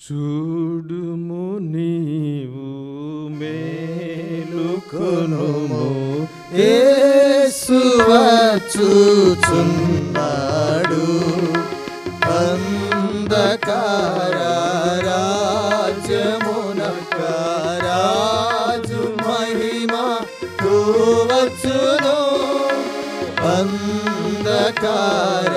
చూడుము నీవు మేలుకొనుము. యేసువచ్చుచున్నాడు అంధకార రాజ్యమునక రాజు మహిమ వచ్చును అంధకార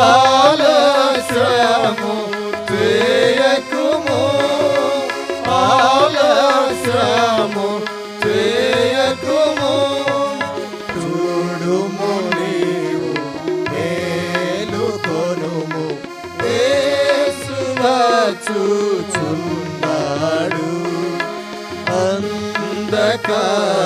ఆలస్యము చేయకుము ఆలస్యము చేయకుము చూడుము నీవు మేలుకొనుము యేసువచ్చుచున్నాడు అంధకార రాజ్యమునక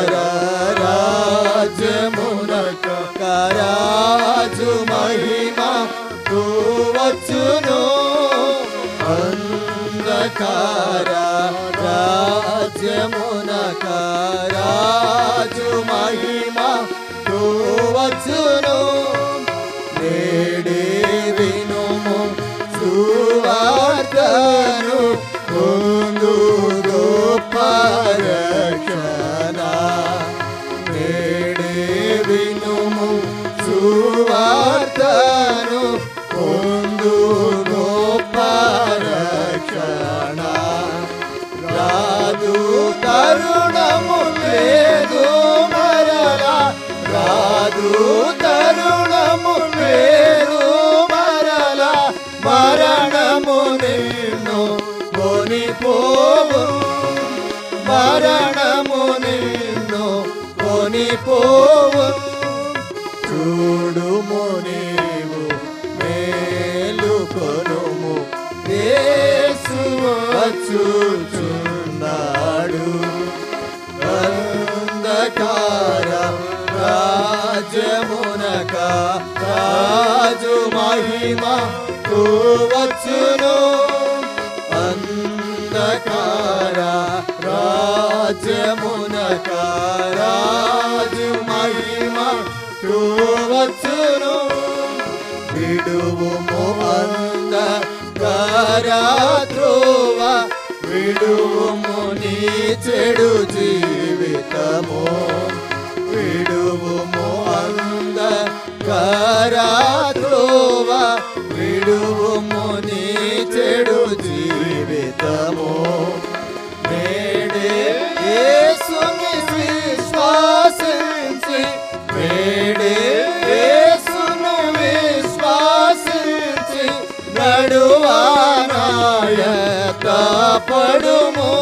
అంధకార రాజ్యమునక రాజు మహిమ వచ్చును రాదు తరుణము లేదు మరల మరణము నిన్ను కొనిపోవు. మరణము నిన్ను కొనిపోవు. చూడుము నీవు మేలు కొనుము. యేసు వచ్చుచున్నాడు మహిమ వచ్చును. అంధకార రాజ్యమునక రాజు మహిమ వచ్చును. విడువుము అంధకార త్రోవ విడువుము నీ చెడు జీవితము. విడువుము అంధకార త్రోవ విడువుము నీ చెడు జీవితము. నేడే యేసుని విశ్వాసించి నేడే యేసును విశ్వాసించి నడువానాయ కాపడుము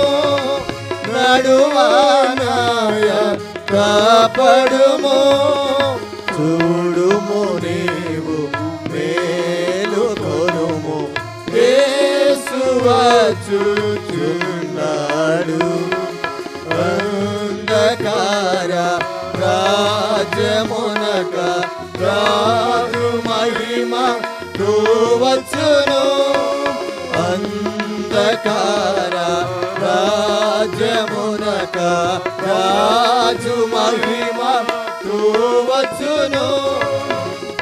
నడువానాయ చూచున్నాడు. అంధకార రాజమునక రాజు మహిమ వచ్చును అంధకార రాజమునక రాజు మహిమ వచ్చును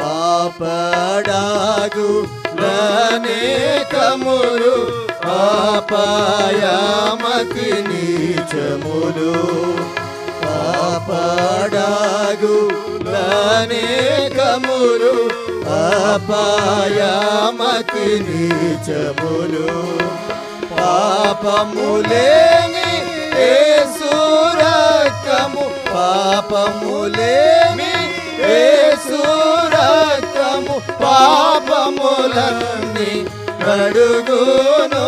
పాపడాగు అనేకములు పాపాయామకి నీచములు పాపడాగు అనేకములు పాపాయామకి నీచములు పాపములేని ఏసురకము పాపములేని ఏసురకము పాపములన్నీ కడుగును.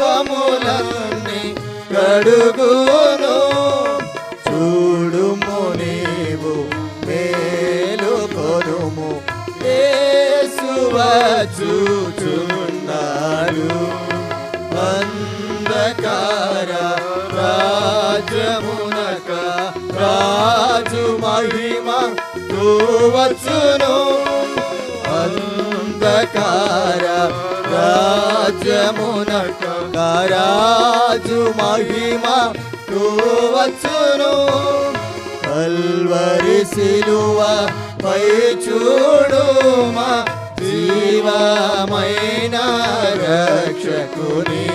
పాపములన్నీ కడుగును. కడుగును చూడుము నీవు మేలు కొనుము. చూచున్నాడు. అంధకార రాజమునక రాజు మహిమ వచ్చును అంధకార రాజమునక రాజు మహిమ వచ్చును కల్వరి సిలువ పై చూడుమా జీవమైన రక్షకుని.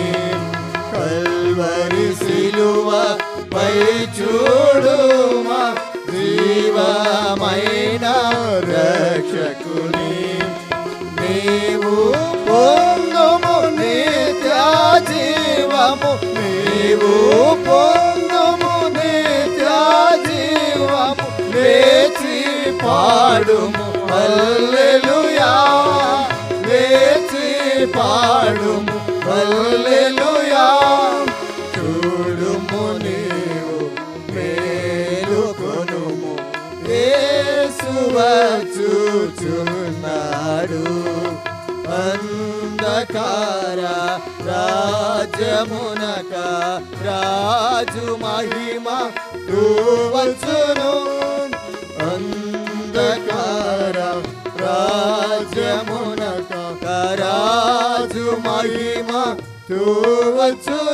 కల్వరి సిలువ పై చూడుమా జీవమైన రక్షకుని. నీవు నీవు పొందుము నిత్య జీవము లేచి పాడుము. హల్లెలూయా. లేచి పాడుము. హల్లెలూయా. చూడుము నీవు మేలు కొనుము. చూచున్నాడు అంధకార రాజమునక రాజు మహిమ వచ్చును అంధకార రాజమునక రాజు మహిమ వచ్చును